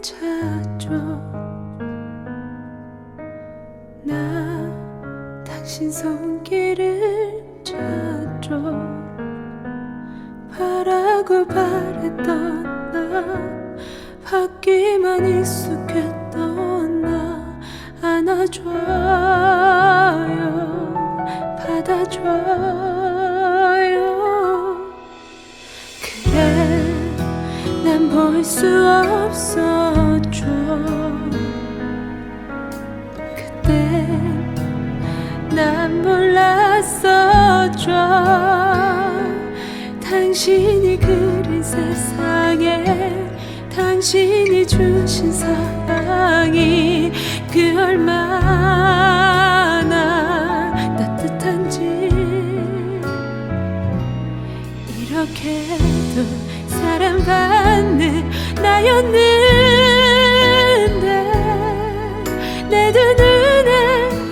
찾죠 나 당신 손길을 찾죠 바라고 바랬던 나 받기만 익숙했던 나 안아줘. 수 없었죠. 그때 난 몰랐었죠. 당신이 그린 세상에 당신이 주신 사랑이 그 얼마나 따뜻한지. 이렇게도 사랑받는 나였는데 내 두 눈에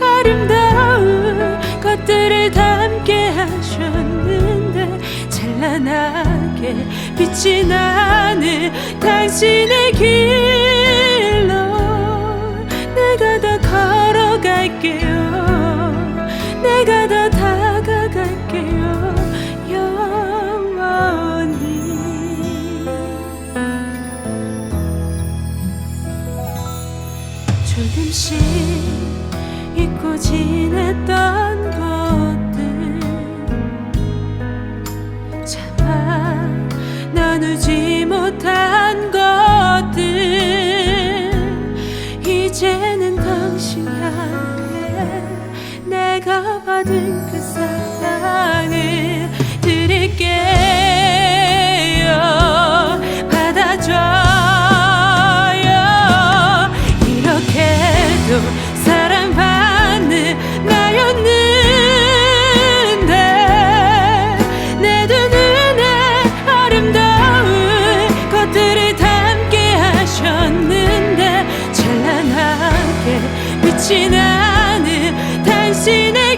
아름다운 것들을 담게 하셨는데 찬란하게 빛이 나는 당신의 길 조금씩 잊고 지냈던 것들. 차마 나누지 못한 것들. 이제는 당신 향해 내가 받은 그 사랑을 사랑받는 나였는데 내 두 눈에 아름다운 것들을 담게 하셨는데 찬란하게 빛이 나는 당신의